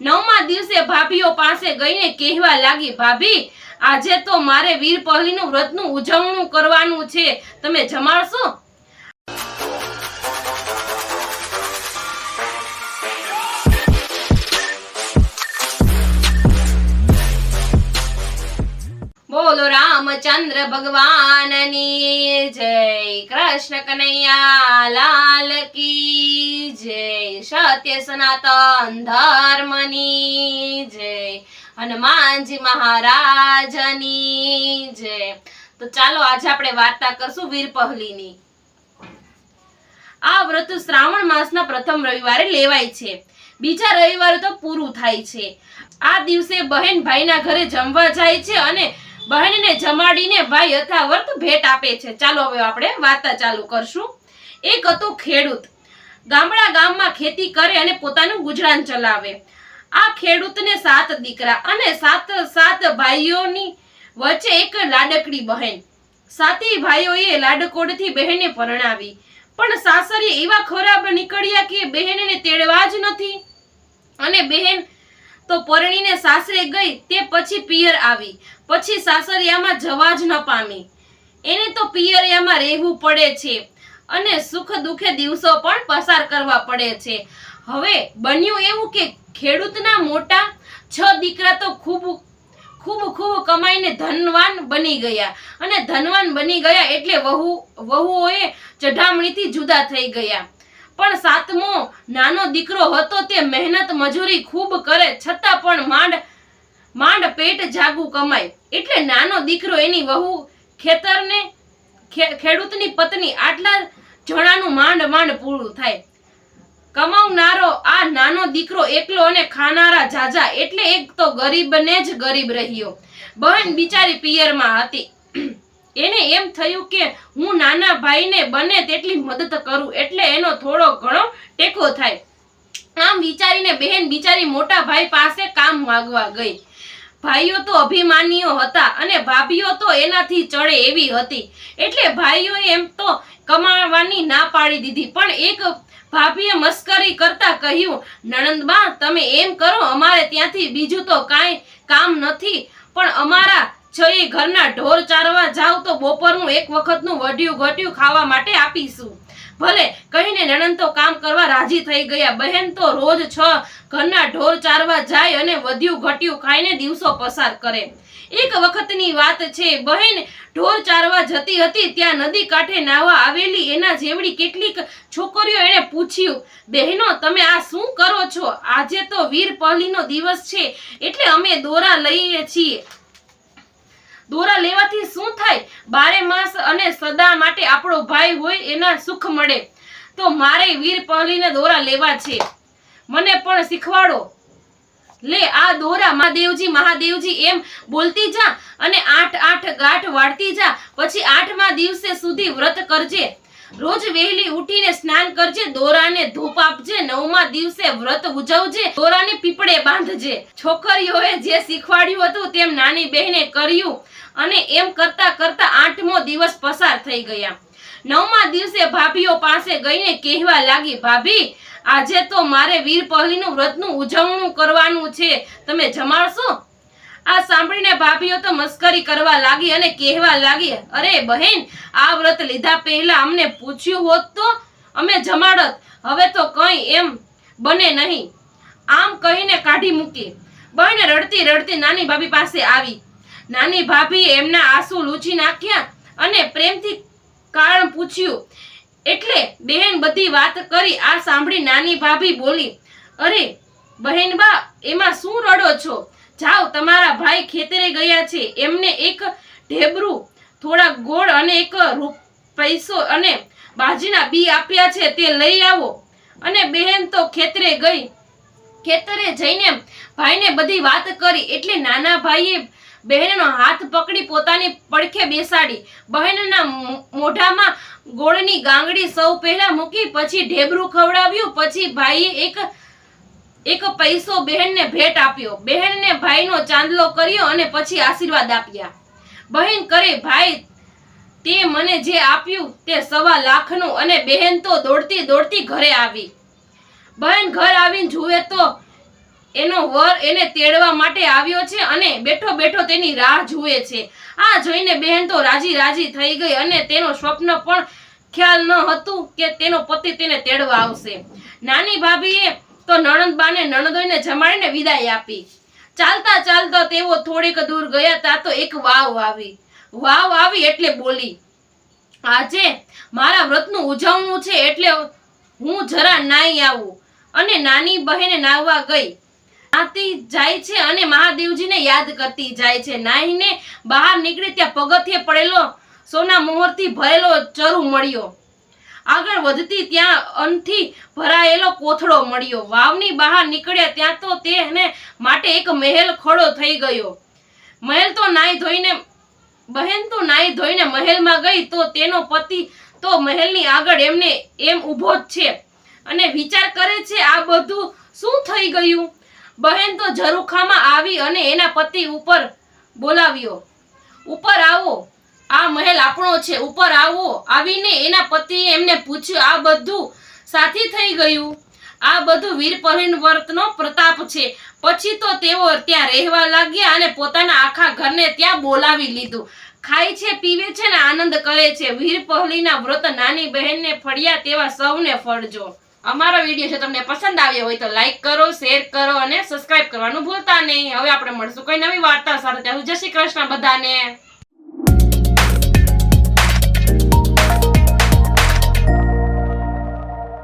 નવમા દિવસે ભાભીઓ પાસે ગઈને કહેવા લાગી, ભાભી, આજે તો મારે વીર પહેલીનું વ્રતનું ઉજવણું કરવાનું છે. તમે જમાડશો? બોલો રામચંદ્ર ભગવાનની જય. કૃષ્ણ કનૈયા સત્ય સનાતન ધર્મની જય. હનુમાનજી મહારાજની જય. તો ચાલો આજે આપણે વાર્તા કરશું વીર પહલીની. આ વ્રત શ્રાવણ માસના પ્રથમ રવિવારે લેવાય છે. બીજા રવિવારે તો પૂરું થાય છે. આ દિવસે બહેન ભાઈના ઘરે જમવા જાય છે અને બહેનને જમાડીને ભાઈ યથાવર્ત ભેટ આપે છે. ચાલો હવે આપણે વાર્તા ચાલુ કરશું. એક હતો ખેડૂત. ગામડા ગામમાં ખેતી કરે અને પોતાનું ગુજરાન ચલાવે. આ ખેડૂતને સાત દીકરા અને સાત સાત ભાઈઓની વચ્ચે એક લાડકડી બહેન. સાતી ભાઈઓએ લાડકોડથી બહેને પરણાવી. પણ સાસરી એવા ખરાબ નીકળ્યા કે બહેનને તેડવા જ નથી. અને બહેન તો પરણીને સાસરે ગઈ, તે પછી પિયર આવી. પછી સાસરિયામાં જવા જ ન પામી. એને તો પિયરિયામાં રહેવું પડે છે. અને સુખ દુઃખે દિવસો પણ પસાર કરવા પડે છે. હવે બન્યું એવું કે ખેડૂતના મોટા છ દીકરા તો ખૂબ ખૂબ ખૂબ કમાઈને ધનવાન બની ગયા. અને ધનવાન બની ગયા એટલે વહુ, વહુઓએ ચઢામણીથી જુદા થઈ ગયા. પણ સાતમો નાનો દીકરો હતો તે મહેનત મજૂરી ખૂબ કરે છતાં પણ માંડ માંડ પેટ જાગું કમાય. એટલે નાનો દીકરો એની વહુ ખેતરને ખેડૂતની પત્ની આટલા જણાનું માંડ માંડ પૂરું થાય. કમાવનારો આ નાનો દીકરો એકલો અને ખાનારા જાજા એટલે એક તો ગરીબને જ ગરીબ રહ્યો. બહેન બિચારી પિયરમાં હતી. એને એમ થયું કે હું નાના ભાઈને બને તેટલી મદદ કરું એટલે એનો થોડો ઘણો ટેકો થાય. આમ વિચારીને બહેન બિચારી મોટા ભાઈ પાસે કામ માંગવા ગઈ. ભાઈઓ તો અભિમાનીઓ હતા અને ભાભીઓ તો એનાથી ચડે એવી હતી. એટલે ભાઈઓએ એમ તો કમાવાની ના પાડી દીધી, પણ એક ભાભીએ મસ્કરી કરતા કહ્યું નણંદબા તમે એમ કરો, અમારે ત્યાંથી બીજું તો કાંઈ કામ નથી, પણ અમારા છએ ઘરના ઢોર ચારવા જાવ તો બપોરનું એક વખતનું વઢિયું ઘટ્યું ખાવા માટે આપીશું. ભલે કહીને નણંદ તો કામ કરવા રાજી થઈ ગયા. બહેન તો રોજ છ ઘરના ઢોર ચારવા જાય અને વધ્યું ઘટ્યું ખાઈને દિવસો પસાર કરે. એક વખતની વાત છે, બહેન ઢોર ચારવા જતી હતી ત્યાં નદી કાંઠે નાવા આવેલી એના જેવડી કેટલીક છોકરીઓ એને પૂછ્યું, બહેનો, તમે આ શું કરો છો? આજે તો વીર પહલીનો દિવસ છે, એટલે અમે દોરા લઈએ છીએ. દોરા લેવાથી શું થાય? બારે માસ અને સદા માટે આપણો ભાઈ હોય એના સુખ મળે. તો મારે વીર પહલીને દોરા લેવા છે. મને પણ શીખવાડો. લે, આ દોરા મહાદેવજી મહાદેવજી એમ બોલતી જા અને આઠ આઠ ગાંઠ વાળતી જા. પછી આઠમા દિવસે સુધી વ્રત કરજે. રોજ વહેલી ઉઠીને સ્નાન કરજે, દોરાને ધૂપ આપજે, નવમા દિવસે વ્રત ઉજવજે, દોરાને પીપળે બાંધજે. છોકરીઓએ જે શીખવાડ્યું હતું તેમ નાની બહેને કર્યું અને એમ કરતા કરતા આઠમો દિવસ પસાર થઈ ગયા. નવમા દિવસે ભાભીઓ પાસે ગઈને કહેવા લાગી, ભાભી, આજે તો મારે વીર પહેલીનું વ્રતનું ઉજવણું કરવાનું છે. તમે જમાડશો? આ સાંભળીને ભાભીઓ તો મસ્કરી કરવા લાગી અને કહેવા લાગી, અરે બહેન, આ વ્રત લીધા પહેલા અમને પૂછ્યું હોત તો અમે જમાડત. હવે તો કંઈ એમ બને નહીં. આમ કહીને કાઢી મૂકી. બહેને રડતી રડતી નાની ભાભી પાસે આવી. નાની ભાભીએ એમના આંસુ લૂછી નાખ્યા અને પ્રેમથી કારણ પૂછ્યું, એટલે બહેન બધી વાત કરી આ સાંભળી નાની ભાભી બોલી, અરે બહેન બા એમાં શું રડો છો? જાઓ, તમારા ભાઈ ખેતરે ગયા છે. એમને એક ઢેબરું, થોડા ગોળ અને એક પૈસો અને બાજીના બી આપ્યા છે, તે લઈ આવો. અને બહેન તો ખેતરે ગઈ. ખેતરે જઈને ભાઈને બધી વાત કરી. એટલે નાના ભાઈએ બહેનનો હાથ પકડી પોતાની પડખે બેસાડી. બહેનના મોઢામાં ગોળની ગાંગડી સૌ પહેલા મૂકી, પછી ઢેબરું ખવડાવ્યું, પછી ભાઈએ એક એક પૈસો બહેનને ભેટ આપ્યો. બહેનને ભાઈનો ચાંદલો કર્યો અને પછી આશીર્વાદ આપ્યા. બહેન કરે, ભાઈ, તે મને જે આપ્યું તે સવા લાખનું અને બહેન તો દોડતી દોડતી ઘરે આવી. બહેન ઘર આવીને જુએ તો એનો વર એને તેડવા માટે આવ્યો છે અને બેઠો બેઠો તેની રાહ જુએ છે. આ જોઈને બહેન તો રાજી રાજી થઈ ગઈ અને તેનો સ્વપ્ન પણ ખ્યાલ ન હતું કે તેનો પતિ તેને તેડવા આવશે. નાની ભાભીએ તો નણંદબાને નણંદોઈને જમાડીને વિદાય આપી. ચાલતા ચાલતા તેઓ થોડીક દૂર ગયા ત્યાં તો એક વાવ આવી. વાવ આવી એટલે બોલી, આજે મારા વ્રતનું ઉજવણું છે એટલે હું જરા નાઈ આવું. અને નાની બહેને નાહવા ગઈ. નાતી જાય છે અને મહાદેવજીને યાદ કરતી જાય છે. નાહીને બહાર નીકળી ત્યાં પગથિયે પડેલો સોના મોહરથી ભરેલો ચરુ મળ્યો. આગળ વધતી ત્યાં અનથી ભરાયેલો કોથળો મળ્યો. વાવની બહાર નીકળ્યા ત્યાં તો તેને માટે એક મહેલ ખડો થઈ ગયો. મહેલ તો નાઈ ધોઈને, બહેન તો નાઈ ધોઈને મહેલમાં ગઈ તો તેનો પતિ તો મહેલની આગળ એમને એમ ઊભો જ છે. અને વિચાર કરે છે આ બધું શું થઈ ગયું? બહેન તો ઝરૂખામાં આવી અને એના પતિ ઉપર બોલાવ્યો. ઉપર આવો. આ મહેલ આપણો છે, ઉપર આવો. આવીને એના પતિએ એમને પૂછ્યું, આ બધું સાથી થઈ ગયું? આ બધું વીર વ્રતનો પ્રતાપ છે. પછી તો તેઓ ત્યાં રહેવા લાગ્યા અને પોતાના આખા ઘરને ત્યાં બોલાવી લીધું. ખાય છે, પીવે છે ને આનંદ કરે છે. વીર પહલીના વ્રત નાની બહેનને ફળ્યા તેવા સૌને ફળજો. અમારો વીડિયો જો તમને પસંદ આવ્યો હોય તો લાઈક કરો, શેર કરો અને સબસ્ક્રાઇબ કરવાનું ભૂલતા નહીં. હવે આપણે મળશું કોઈ નવી વાર્તા સાથે. જય શ્રી કૃષ્ણ બધાને.